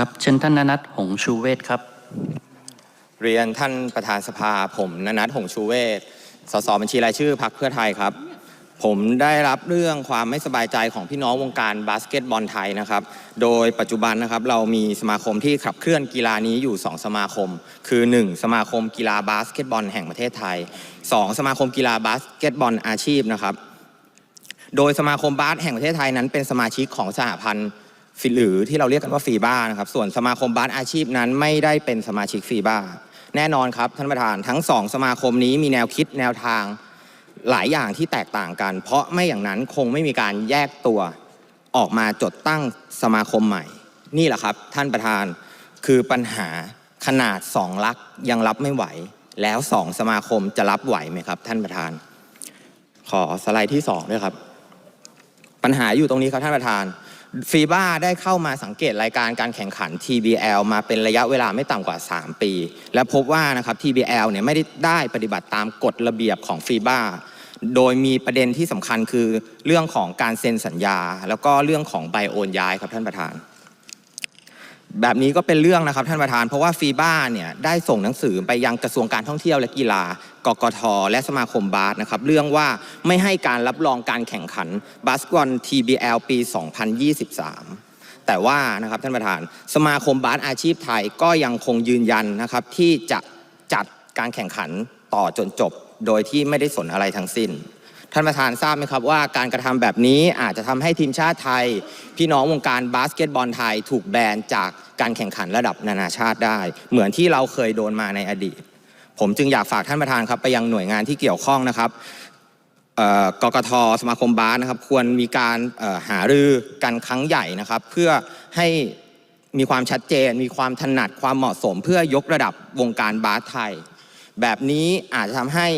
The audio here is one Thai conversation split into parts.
ครับเชิญท่านนนัทหงษ์ชูเวศครับ เรียนท่านประธานสภาผมนนัทหงษ์ชูเวศสสบัญชีรายชื่อพรรคเพื่อไทยครับ ผมได้รับเรื่องความไม่สบายใจของพี่น้องวงการบาสเกตบอลไทยนะครับ โดยปัจจุบันนะครับเรามีสมาคมที่ขับเคลื่อนกีฬานี้อยู่ 2 สมาคม คือ 1 สมาคมกีฬาบาสเกตบอลแห่งประเทศไทย 2 สมาคมกีฬาบาสเกตบอลอาชีพนะครับ โดยสมาคมบาสแห่งประเทศไทยนั้นเป็นสมาชิกของสหพันธ์ หรือที่เราเรียกกันว่าฟีบ้านะครับ ส่วนสมาคมบาสอาชีพนั้นไม่ได้เป็นสมาชิกฟีบ้าแน่นอนครับท่านประธานทั้งสองสมาคมนี้มีแนวคิดแนวทางหลายอย่างที่แตกต่างกัน เพราะไม่อย่างนั้นคงไม่มีการแยกตัวออกมาจดตั้งสมาคมใหม่ นี่แหละครับท่านประธานคือปัญหาขนาดสองลักษณ์ยังรับไม่ไหว แล้วสองสมาคมจะรับไหวไหมครับ ท่านประธาน ขอสไลด์ที่สองด้วยครับ ปัญหาอยู่ตรงนี้ครับท่านประธาน ฟีบ้าได้เข้ามาสังเกตรายการการแข่งขัน TBL มาเป็นระยะเวลาไม่ต่ำกว่า 3 ปี และพบว่านะครับ TBL เนี่ยไม่ได้ได้ปฏิบัติตามกฎระเบียบของฟีบ้าโดยมีประเด็นที่สำคัญคือเรื่องของการเซ็นสัญญา แล้วก็เรื่องของใบโอนย้ายครับท่านประธาน แบบนี้ก็เป็นเรื่องนะครับท่านประธาน เพราะว่าฟีบ้าเนี่ยได้ส่งหนังสือไปยังกระทรวงการท่องเที่ยวและกีฬากกทและสมาคมบาสนะครับเรื่องว่าไม่ให้การรับรองการแข่งขันบาสบอล TBL ปี 2023 แต่ว่านะครับท่านประธานสมาคมบาสอาชีพไทยก็ยังคงยืนยันนะครับที่จะจัดการแข่งขันต่อจนจบ โดยที่ไม่ได้สนอะไรทั้งสิ้น ท่านประธานทราบไหมครับว่าการกระทำแบบนี้อาจจะทำให้ทีมชาติไทย พี่น้องวงการบาสเกตบอลไทยถูกแบนจากการแข่งขันระดับนานาชาติได้ เหมือนที่เราเคยโดนมาในอดีต ผมจึงอยากฝากท่านประธานครับไปยังหน่วยงานที่เกี่ยวข้องนะครับกกทสมาคมบาสนะครับ ควรมีการหารือกันครั้งใหญ่นะครับ เพื่อให้มีความชัดเจน มีความถนัดความเหมาะสม เพื่อยกระดับวงการบาสไทย แบบนี้อาจจะทำให้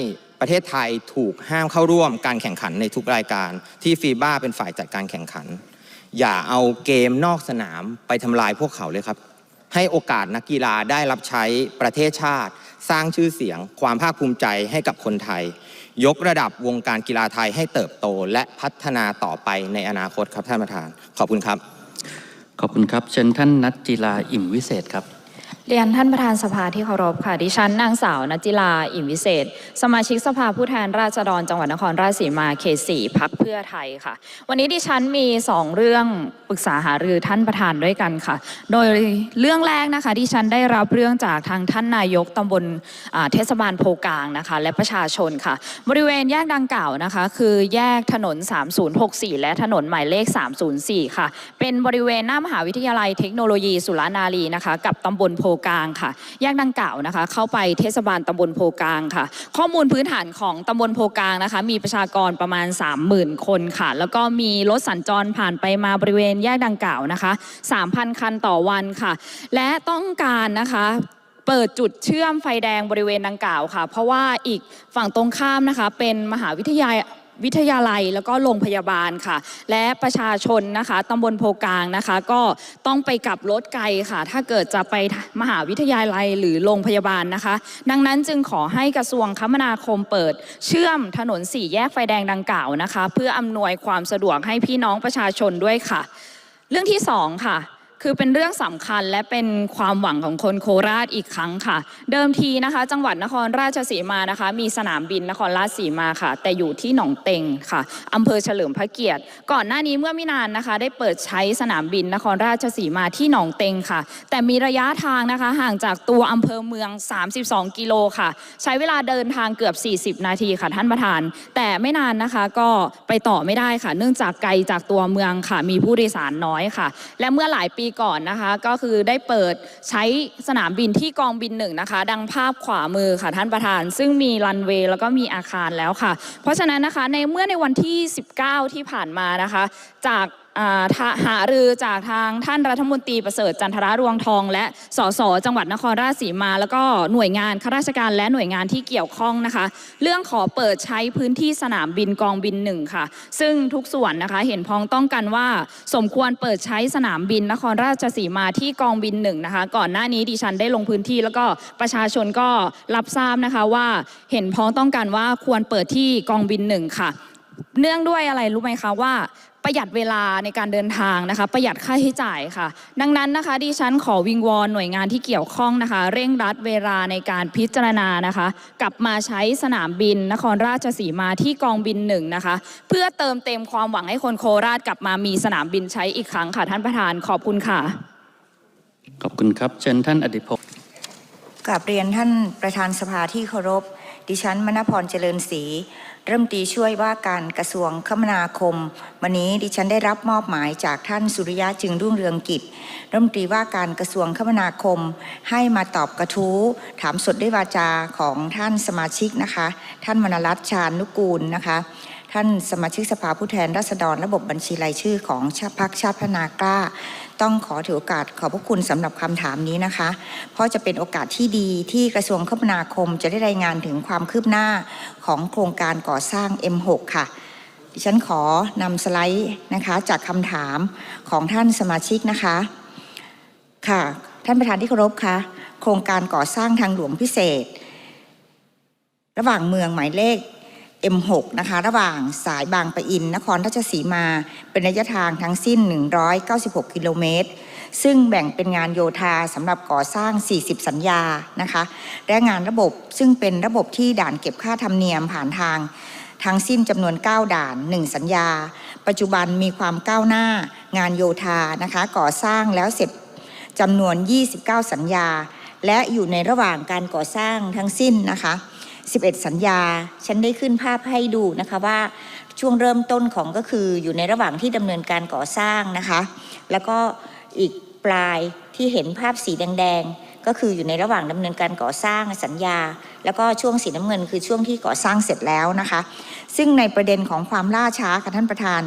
ประเทศไทยถูกห้ามเข้าร่วมการแข่งขันในทุกรายการ ที่ฟีบ้าเป็นฝ่ายจัดการแข่งขัน อย่าเอาเกมนอกสนามไปทำลายพวกเขาเลยครับ ให้โอกาสนักกีฬาได้รับใช้ประเทศชาติ สร้างชื่อเสียง ความภาคภูมิใจให้กับคนไทย ยกระดับวงการกีฬาไทยให้เติบโตและพัฒนาต่อไปในอนาคตครับท่านประธาน ขอบคุณครับ ขอบคุณครับ เชิญท่านนัทจิลาอิ่มวิเศษครับ เรียนท่านประธานสภาที่เคารพค่ะ ดิฉันนางสาวนัจิลา อิ่มวิเศษ สมาชิกสภาผู้แทนราษฎรจังหวัดนครราชสีมาเขตสี่พักเพื่อไทยค่ะ วันนี้ดิฉันมีสองเรื่องปรึกษาหารือท่านประธานด้วยกันค่ะ โดยเรื่องแรกนะคะดิฉันได้รับเรื่องจากทางท่านนายกตำบลเทศบาลโพกลางนะคะ และประชาชนค่ะ บริเวณแยกดังกล่าวนะคะ คือแยกถนน 3064 และถนนหมายเลข 304 ค่ะ เป็นบริเวณหน้ามหาวิทยาลัยเทคโนโลยีสุรานารีนะคะ กับตำบลโพกลางค่ะ แยกดังกล่าวนะคะ เข้าไปเทศบาลตำบลโพกลางค่ะ ข้อมูลพื้นฐานของตำบลโพกลางนะคะ มีประชากรประมาณ 30,000 คนค่ะ แล้วก็มีรถสัญจรผ่านไปมาบริเวณแยกดังกล่าวนะคะ 3,000 คันต่อวันค่ะ และต้องการนะคะเปิดจุดเชื่อมไฟแดงบริเวณดังกล่าวค่ะ เพราะว่าอีกฝั่งตรงข้ามนะคะ เป็นมหาวิทยาลัย วิทยาลัยแล้วก็โรงพยาบาลค่ะ และประชาชนนะคะตำบลโพกลางนะคะ ก็ต้องไปกลับรถไกลค่ะ ถ้าเกิดจะไปมหาวิทยาลัยหรือโรงพยาบาลนะคะ ดังนั้นจึงขอให้กระทรวงคมนาคมเปิด เชื่อมถนนสี่แยกไฟแดงดังกล่าวนะคะ เพื่ออำนวยความสะดวกให้พี่น้องประชาชนด้วยค่ะ เรื่องที่สองค่ะ คือเป็นเรื่องสำคัญและเป็นความหวังของคนโคราชอีกครั้งค่ะ เดิมทีนะคะ จังหวัดนครราชสีมานะคะ มีสนามบินนครราชสีมาค่ะ แต่อยู่ที่หนองเต็งค่ะอำเภอเฉลิมพระเกียรติ ก่อนหน้านี้เมื่อไม่นานนะคะ ได้เปิดใช้สนามบินนครราชสีมาที่หนองเต็งค่ะ แต่มีระยะทางนะคะ ห่างจากตัวอำเภอเมือง 32 กิโลค่ะ ใช้เวลาเดินทางเกือบ 40 นาทีค่ะท่านประธาน แต่ไม่นานนะคะก็ไปต่อไม่ได้ค่ะ เนื่องจากไกลจากตัวเมืองค่ะ มีผู้โดยสารน้อยค่ะ และเมื่อหลายปีก่อนนะคะ ก็คือได้เปิดใช้สนามบินที่กองบินหนึ่งนะคะ ดังภาพขวามือค่ะท่านประธาน ซึ่งมีรันเวย์แล้วก็มีอาคารแล้วค่ะ เพราะฉะนั้นนะคะในเมื่อในวันที่ 19 ที่ผ่านมานะคะ จาก หารือจากทางท่านรัฐมนตรีประเสริฐจันทรารวงทอง และสสจังหวัดนครราชสีมา แล้วก็หน่วยงานข้าราชการและหน่วยงานที่เกี่ยวข้องนะคะ เรื่องขอเปิดใช้พื้นที่สนามบินกองบินหนึ่งค่ะ ซึ่งทุกส่วนนะคะเห็นพ้องต้องกันว่า สมควรเปิดใช้สนามบินนครราชสีมาที่กองบินหนึ่งนะคะ ก่อนหน้านี้ดิฉันได้ลงพื้นที่ แล้วก็ประชาชนก็รับทราบนะคะว่าเห็นพ้องต้องกันว่าควรเปิดที่กองบินหนึ่งค่ะ เนื่องด้วยอะไรรู้ไหมคะว่าประหยัดเวลาในการเดินทางนะคะ ประหยัดค่าใช้จ่ายค่ะ ดังนั้นนะคะดิฉันขอวิงวอนหน่วยงานที่เกี่ยวข้องนะคะ เร่งรัดเวลาในการพิจารณานะคะ กลับมาใช้สนามบิน นครราชสีมาที่กองบินหนึ่งนะคะ เพื่อเติมเต็มความหวังให้คนโคราชกลับมามีสนามบินใช้อีกครั้งค่ะ ท่านประธานขอบคุณค่ะ ขอบคุณครับ เชิญท่านอดิพงศ์กราบเรียนท่านประธานสภาที่เคารพ ดิฉันมณพรเจริญศรี เริ่มตรีช่วยว่าการกระทรวงคมนาคม วันนี้ดิฉันได้รับมอบหมายจากท่านสุริยะจึงรุ่งเรืองกิจรัฐมนตรีว่าการกระทรวงคมนาคม ให้มาตอบกระทู้ ถามสดด้วยวาจาของท่านสมาชิกนะคะ ท่านมนรัตชาญนุกูลนะคะ ท่านสมาชิกสภาผู้แทนราษฎรระบบบัญชีรายชื่อของชาติพักชาติพัฒนากล้า ต้องขอถือโอกาสขอบพระคุณสำหรับคำถามนี้นะคะ เพราะจะเป็นโอกาสที่ดีที่กระทรวงคมนาคมจะได้รายงานถึงความคืบหน้าของโครงการก่อสร้าง M6 ค่ะดิฉันขอนำสไลด์นะคะจากคำถามของท่านสมาชิกนะคะค่ะ ท่านประธานที่เคารพคะโครงการก่อสร้างทางหลวงพิเศษ ระหว่างเมืองหมายเลข M6 นะคะระหว่างสายบางปะอิน นครราชสีมา เป็นระยะทางทั้งสิ้น 196 กิโลเมตร ซึ่งแบ่งเป็นงานโยธาสำหรับก่อสร้าง 40 สัญญานะคะและงานระบบซึ่งเป็นระบบที่ด่านเก็บค่าธรรมเนียมผ่านทางทั้งสิ้นจำนวน 9 ด่าน 1 สัญญา ปัจจุบันมีความก้าวหน้างานโยธานะคะก่อสร้างแล้วเสร็จจำนวน 29 สัญญา และอยู่ในระหว่างการก่อสร้างทั้งสิ้นนะคะ 11 สัญญา ฉันได้ขึ้นภาพให้ดูนะคะว่าช่วงเริ่มต้นของก็คืออยู่ในระหว่างที่ดำเนินการก่อสร้างนะคะ แล้วก็อีกปลายที่เห็นภาพสีแดงๆ ก็คืออยู่ในระหว่างดำเนินการก่อสร้างสัญญา แล้วก็ช่วงสีน้ำเงิน คือช่วงที่ก่อสร้างเสร็จแล้วนะคะ ซึ่งในประเด็นของความล่าช้าค่ะท่านประธาน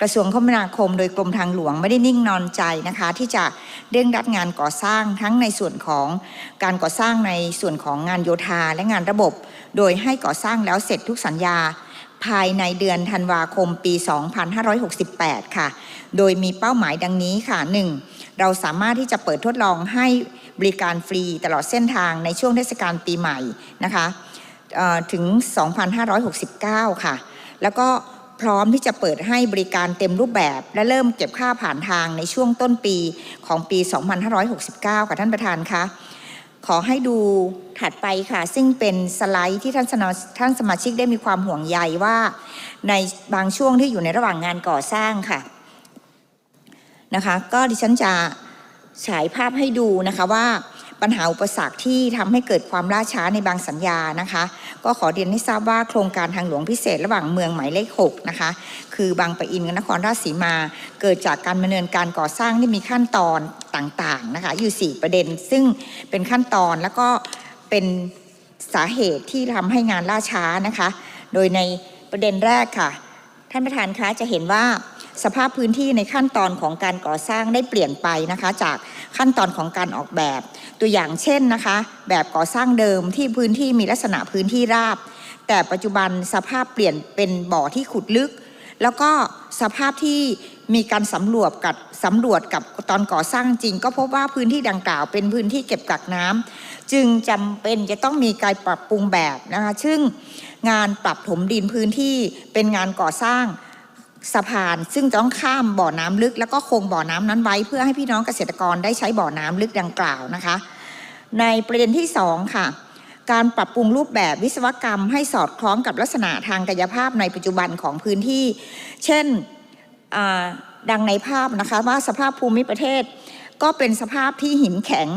กระทรวงคมนาคม โดยกรมทางหลวงไม่ได้นิ่งนอนใจนะคะ ที่จะเร่งรัดงานก่อสร้างทั้งในส่วนของการก่อสร้างในส่วนของงานโยธาและงานระบบ โดยให้ก่อสร้างแล้วเสร็จทุกสัญญาภายในเดือนธันวาคมปี 2568 ค่ะ โดยมีเป้าหมายดังนี้ค่ะ 1. เราสามารถที่จะเปิดทดลองให้ บริการฟรีตลอดเส้นทางในช่วงเทศกาลปีใหม่นะคะถึง 2569 ค่ะ แล้วก็พร้อมที่จะเปิดให้บริการเต็มรูปแบบ และเริ่มเก็บค่าผ่านทางในช่วงต้นปีของปี 2569 ค่ะท่านประธานคะขอให้ดูถัดไปค่ะ ซึ่งเป็นสไลด์ที่ท่านสมาท่านสมาชิกได้มีความห่วงใยว่า ในบางช่วงที่อยู่ในระหว่างงานก่อสร้างค่ะนะคะ ก็ดิฉันจะ ฉายภาพให้ดูนะคะว่าปัญหาอุปสรรคที่ทำให้เกิดความล่าช้าในบางสัญญานะคะ ก็ขอเรียนให้ทราบว่าโครงการทางหลวงพิเศษระหว่างเมืองหมายเลข6นะคะ คือบางปะอินกับนครราชสีมา เกิดจากการดำเนินการก่อสร้างที่มีขั้นตอนต่างๆนะคะ อยู่ 4 ประเด็น ซึ่งเป็นขั้นตอนแล้วก็เป็นสาเหตุที่ทำให้งานล่าช้านะคะ โดยในประเด็นแรกค่ะ ท่านประธานคะจะเห็นว่า สภาพพื้นที่ในขั้นตอนของการก่อสร้างได้เปลี่ยนไปนะคะ จากขั้นตอนของการออกแบบ ตัวอย่างเช่นนะคะ แบบก่อสร้างเดิมที่พื้นที่มีลักษณะพื้นที่ราบ แต่ปัจจุบันสภาพเปลี่ยนเป็นบ่อที่ขุดลึก แล้วก็สภาพที่มีการสำรวจกับสำรวจกับตอนก่อสร้างจริง ก็พบว่าพื้นที่ดังกล่าวเป็นพื้นที่เก็บกักน้ำจึงจำเป็นจะต้องมีการปรับปรุงแบบนะคะ ซึ่งงานปรับถมดินพื้นที่เป็นงานก่อสร้าง สะพาน ซึ่งต้องข้ามบ่อน้ำลึก แล้วก็คงบ่อน้ำนั้นไว้ เพื่อให้พี่น้องเกษตรกรได้ใช้บ่อน้ำลึกดังกล่าวนะคะ ในประเด็นที่สองค่ะ การปรับปรุงรูปแบบวิศวกรรม ให้สอดคล้องกับลักษณะทางกายภาพในปัจจุบันของพื้นที่ เช่นดังในภาพนะคะว่าสภาพภูมิประเทศ ก็เป็นสภาพที่หินแข็ง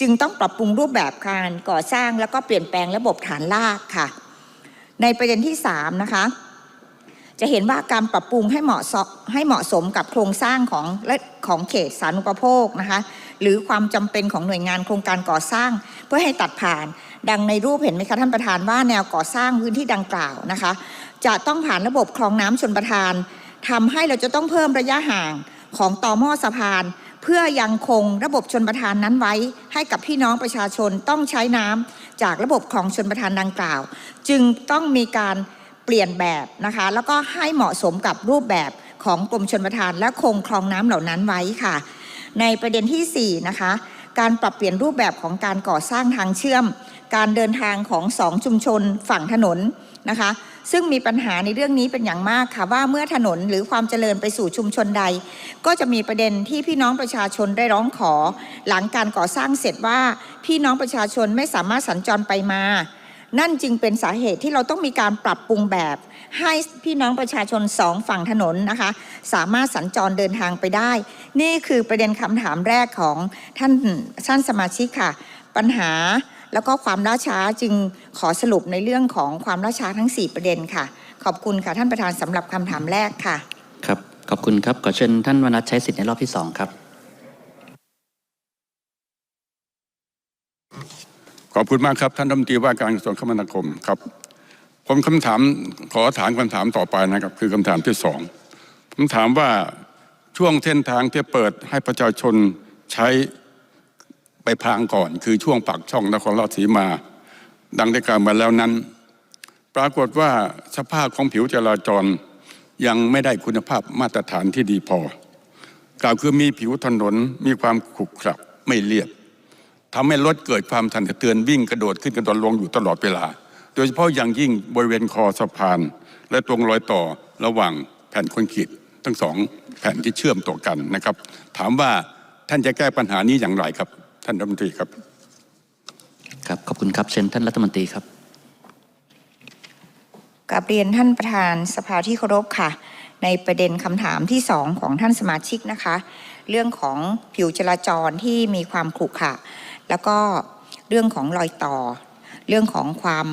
จึงต้องปรับปรุงรูปแบบการก่อสร้าง แล้วก็เปลี่ยนแปลงระบบฐานรากค่ะ ในประเด็นที่สามนะคะ จะเห็นว่าการปรับปรุงให้เหมาะสมให้เหมาะสมกับโครงสร้างของและของเขตสาธารณูปโภคนะคะ หรือความจำเป็นของหน่วยงานโครงการก่อสร้าง เพื่อให้ตัดผ่าน ดังในรูปเห็นไหมคะท่านประธานว่าแนวก่อสร้างพื้นที่ดังกล่าวนะคะ จะต้องผ่านระบบคลองน้ำชนประทานทำให้เราจะต้องเพิ่มระยะห่างของต่อหม้อสะพาน เพื่อยังคงระบบชนประทานนั้นไว้ ให้กับพี่น้องประชาชนต้องใช้น้ำจากระบบคลองชนประทานดังกล่าว จึงต้องมีการ เปลี่ยนแบบนะคะ แล้วก็ให้เหมาะสมกับรูปแบบของกรมชนประทาน และคงคลองน้ำเหล่านั้นไว้ค่ะ ในประเด็นที่4นะคะการปรับเปลี่ยนรูปแบบของการก่อสร้างทางเชื่อม การเดินทางของสองชุมชนฝั่งถนนนะคะ ซึ่งมีปัญหาในเรื่องนี้เป็นอย่างมากค่ะว่าเมื่อถนนหรือความเจริญไปสู่ชุมชนใด ก็จะมีประเด็นที่พี่น้องประชาชนได้ร้องขอ หลังการก่อสร้างเสร็จว่าพี่น้องประชาชนไม่สามารถสัญจรไปมา นั่นจึงเป็นสาเหตุที่เราต้องมีการปรับปรุงแบบ ให้พี่น้องประชาชนสองฝั่งถนนนะคะ สามารถสัญจรเดินทางไปได้ นี่คือประเด็นคำถามแรกของท่านท่านสมาชิกค่ะ ปัญหาแล้วก็ความล่าช้าจึงขอสรุปในเรื่องของความล่าช้าทั้ง 4 ประเด็นค่ะ ขอบคุณค่ะท่านประธานสำหรับคำถามแรกค่ะ ครับ ขอบคุณครับขอเชิญท่านวนัทใช้สิทธิ์ในรอบที่สองครับ ขอบคุณมากครับ ท่านรัฐมนตรีว่าการกระทรวงคมนาคมครับ ผมคำถามขอถามคำถามต่อไปนะครับ คือคำถามที่สองผมถามว่าช่วงเส้นทางที่เปิดให้ประชาชนใช้ไปพางก่อน คือช่วงปากช่องนครราชสีมา ดังได้กล่าวมาแล้วนั้น ปรากฏว่าสภาพของผิวจราจรยังไม่ได้คุณภาพมาตรฐานที่ดีพอ กล่าวคือมีผิวถนนมีความขรุขระไม่เรียบ ทำให้รถเกิดความสั่นสะเทือนวิ่งกระโดดขึ้นกระโดดลงอยู่ตลอดเวลา โดยเฉพาะอย่างยิ่งบริเวณคอสะพาน และตรงรอยต่อระหว่างแผ่นคอนกรีตทั้งสองแผ่นที่เชื่อมต่อกันนะครับ ถามว่าท่านจะแก้ปัญหานี้อย่างไรครับ ท่านรัฐมนตรีครับ ครับขอบคุณครับเชิญท่านรัฐมนตรีครับกับเรียนท่านประธานสภาที่เคารพค่ะ ในประเด็นคำถามที่สองของท่านสมาชิกนะคะ เรื่องของผิวจราจรที่มีความขรุขระ แล้วก็เรื่องของรอยต่อ เรื่องของความ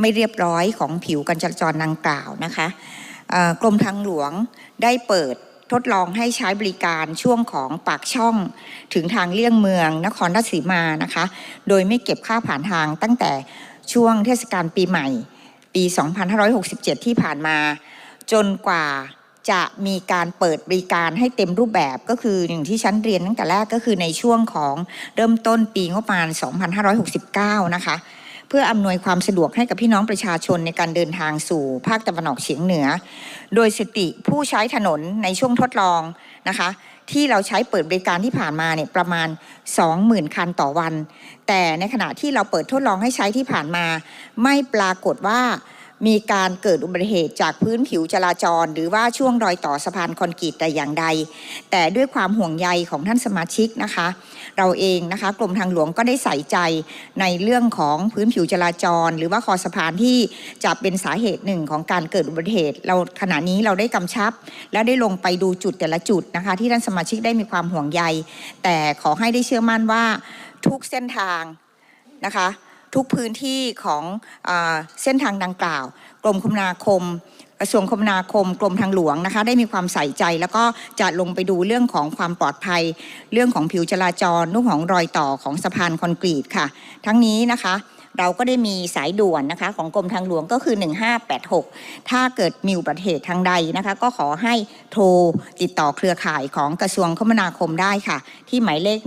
ไม่เรียบร้อยของผิวการจราจรดังกล่าวนะคะกรมทางหลวงได้เปิดทดลองให้ใช้บริการช่วงของปากช่องถึงทางเลี่ยงเมืองนครราชสีมานะคะ โดยไม่เก็บค่าผ่านทางตั้งแต่ช่วงเทศกาลปีใหม่ ปี 2567 ที่ผ่านมา จนกว่า จะมีการเปิดบริการให้เต็มรูปแบบก็คืออย่างที่ฉันเรียนตั้งแต่แรกก็คือในช่วงของเริ่มต้นปีงบประมาณ 2569 นะคะ เพื่ออำนวยความสะดวกให้กับพี่น้องประชาชนในการเดินทางสู่ภาคตะวันออกเฉียงเหนือ โดยสติผู้ใช้ถนนในช่วงทดลองนะคะ ที่เราใช้เปิดบริการที่ผ่านมาเนี่ยประมาณ 20,000 คันต่อวัน แต่ในขณะที่เราเปิดทดลองให้ใช้ที่ผ่านมา ไม่ปรากฏว่า มีการเกิดอุบัติเหตุจากพื้นผิวจราจร หรือว่าช่วงรอยต่อสะพานคอนกรีตแต่อย่างใด แต่ด้วยความห่วงใยของท่านสมาชิกนะคะ เราเองนะคะกรมทางหลวงก็ได้ใส่ใจในเรื่องของพื้นผิวจราจร หรือว่าคอสะพานที่จะเป็นสาเหตุหนึ่งของการเกิดอุบัติเหตุ เราขณะนี้เราได้กำชับ และได้ลงไปดูจุดแต่ละจุดนะคะ ที่ท่านสมาชิกได้มีความห่วงใย แต่ขอให้ได้เชื่อมั่นว่าทุกเส้นทางนะคะ ทุกพื้นที่ของอเส้นทางดังกล่าว กรมคมนาคมกระทรวงคมนาคมกรมทางหลวงนะคะ ได้มีความใส่ใจ แล้วก็จะลงไปดูเรื่องของความปลอดภัย เรื่องของผิวจราจรเรื่องของรอยต่อของสะพานคอนกรีตค่ะ ทั้งนี้นะคะเราก็ได้มีสายด่วนนะคะของกรมทางหลวงก็คือ 1586 ถ้าเกิดมีอุบัติเหตุทางใดนะคะ ก็ขอให้โทรติดต่อเครือข่ายของกระทรวงคมนาคมได้ค่ะ ที่หมายเลข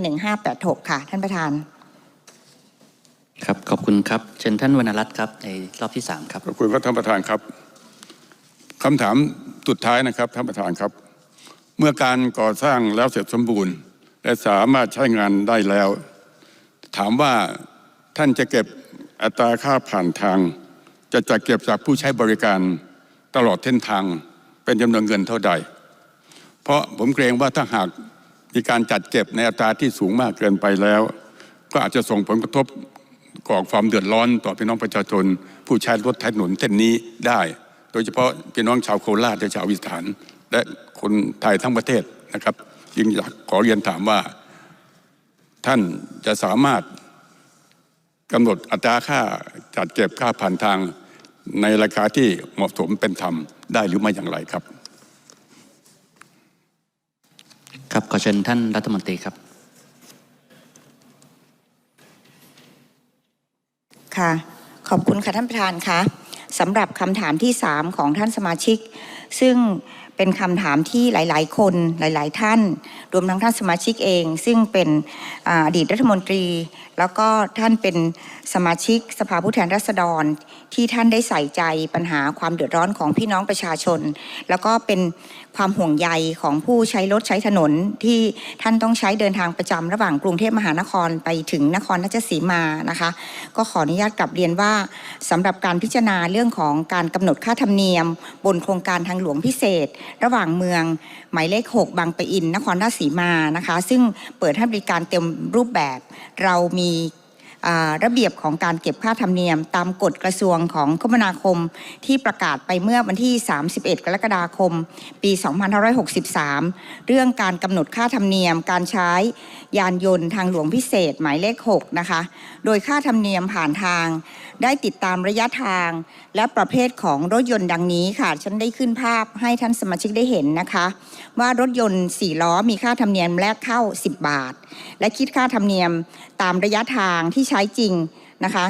1586 ค่ะ ท่านประธาน ครับขอบคุณครับเชิญท่านวรรณรัตน์ครับในรอบที่สามครับขอบคุณครับท่านประธานครับคำถามสุดท้ายนะครับท่านประธานครับ เมื่อการก่อสร้างแล้วเสร็จสมบูรณ์ และสามารถใช้งานได้แล้ว ถามว่าท่านจะเก็บอัตราค่าผ่านทาง จะจัดเก็บจากผู้ใช้บริการตลอดเส้นทางเป็นจำนวนเงินเท่าใด เพราะผมเกรงว่าถ้าหากมีการจัดเก็บในอัตราที่สูงมากเกินไปแล้ว ก็อาจจะส่งผลกระทบ ก่อความเดือดร้อนต่อพี่น้องประชาชน ผู้ใช้รถถนนเส้นนี้ได้ โดยเฉพาะพี่น้องชาวโคราชและชาวอีสานและคนไทยทั้งประเทศนะครับยึงอยากขอเรียนถามว่า ท่านจะสามารถกำหนดอัตราค่าจัดเก็บค่าผ่านทางในราคาที่เหมาะสมเป็นธรรมได้หรือไม่อย่างไรครับ ครับขอเชิญท่านรัฐมนตรีครับ ค่ะ ขอบคุณค่ะท่านประธานคะสำหรับคำถามที่ 3 ของท่านสมาชิก ซึ่ง เป็นคำถามที่หลาย ๆ คนหลาย ๆ ท่าน รวมทั้งท่านสมาชิกเอง ซึ่งเป็นอาอดีตรัฐมนตรี แล้วก็ท่านเป็นสมาชิกสภาผู้แทนราษฎร ที่ท่านได้ใส่ใจปัญหาความเดือดร้อนของพี่น้องประชาชน แล้วก็เป็นความห่วงใยของผู้ใช้รถใช้ถนนที่ท่านต้องใช้เดินทางประจำระหว่างกรุงเทพมหานครไปถึงนครราชสีมานะคะ ก็ขออนุญาตกลับเรียนว่าสำหรับการพิจารณาเรื่องของการกำหนดค่าธรรมเนียม บนโครงการทางหลวงพิเศษระหว่างเมืองหมายเลข 6 บางปะอิน นครราชสีมานะคะ ซึ่งเปิดให้บริการเต็มรูปแบบ เรามี ระเบียบของการเก็บค่าธรรมเนียม ตามกฎกระทรวงของคมนาคมที่ประกาศไปเมื่อวันที่ 31 กรกฎาคม ปี 2563 เรื่องการกำหนดค่าธรรมเนียม การใช้ยานยนต์ทางหลวงพิเศษหมายเลข 6 นะคะ โดยค่าธรรมเนียมผ่านทาง ได้ติดตามระยะทาง และประเภทของรถยนต์ดังนี้ค่ะ ฉันได้ขึ้นภาพให้ท่านสมาชิกได้เห็นนะคะ ว่ารถยนต์4ล้อมีค่าธรรมเนียมแรกเข้า 10 บาท และคิดค่าธรรมเนียมตามระยะทางที่ใช้จริงนะคะ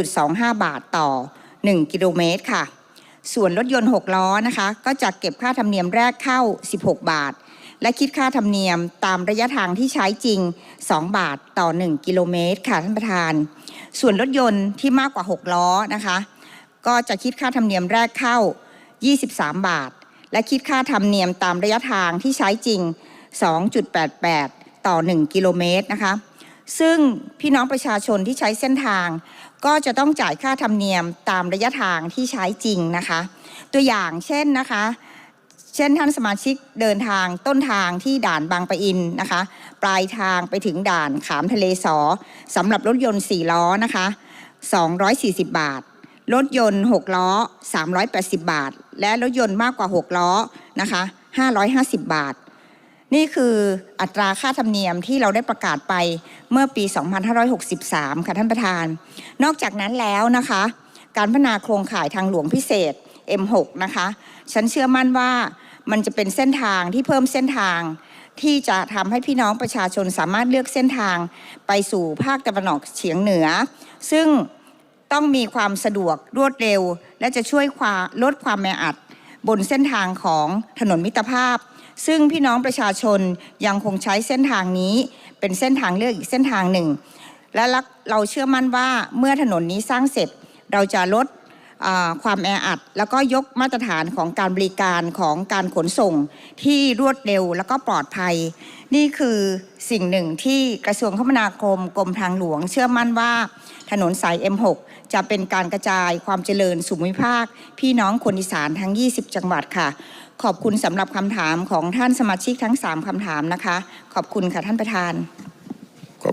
1.25 บาทต่อ 1 กิโลเมตรค่ะ ส่วนรถยนต์ 6 ล้อนะคะ ก็จะเก็บค่าธรรมเนียมแรกเข้า 16 บาท และคิดค่าธรรมเนียมตามระยะทางที่ใช้จริง 2 บาทต่อ 1 กิโลเมตรค่ะท่านประธาน ส่วนรถยนต์ที่มากกว่า 6 ล้อนะคะ ก็จะคิดค่าธรรมเนียมแรกเข้า 23 บาท และคิดค่าธรรมเนียมตามระยะทางที่ใช้จริง 2.88 ต่อ 1 กิโลเมตรนะคะ ซึ่งพี่น้องประชาชนที่ใช้เส้นทาง ก็จะต้องจ่ายค่าธรรมเนียมตามระยะทางที่ใช้จริงนะคะ ตัวอย่างเช่นนะคะ เช่นท่านสมาชิกเดินทางต้นทางที่ด่านบางปะอินนะคะ ปลายทางไปถึงด่านขามทะเลสอสำหรับรถยนต์ 4 ล้อนะคะ 240 บาท รถยนต์ 6 ล้อ 380 บาท และรถยนต์มากกว่า 6 ล้อนะคะ 550 บาท นี่คืออัตราค่าธรรมเนียมที่เราได้ประกาศไปเมื่อปี 2563 ค่ะท่านประธาน นอกจากนั้นแล้วนะคะ การพัฒนาโครงข่ายทางหลวงพิเศษ M6 นะคะ ฉันเชื่อมั่นว่ามันจะเป็นเส้นทางที่เพิ่มเส้นทาง ที่จะทำให้พี่น้องประชาชนสามารถเลือกเส้นทางไปสู่ภาคตะวันออกเฉียงเหนือ ซึ่งต้องมีความสะดวกรวดเร็ว และจะช่วยวลดความแออัด บนเส้นทางของถนนมิตรภาพ ซึ่งพี่น้องประชาชนยังคงใช้เส้นทางนี้ เป็นเส้นทางเลือกอีกเส้นทางหนึ่ง และเราเชื่อมั่นว่าเมื่อถนนนี้สร้างเสร็จเราจะลดความแออัด แล้วก็ยกมาตรฐานของการบริการของการขนส่งที่รวดเร็วแล้วก็ปลอดภัย นี่คือสิ่งหนึ่งที่กระทรวงคมนาคมกรมทางหลวง เชื่อมั่นว่า ถนนสาย M6 จะเป็นการกระจายความเจริญสู่มิภาค พี่น้องคนอีสานทั้ง 20 จังหวัดค่ะ ขอบคุณสำหรับคำถามของท่านสมาชิกทั้ง 3คำถามนะคะ ขอบคุณค่ะท่านประธาน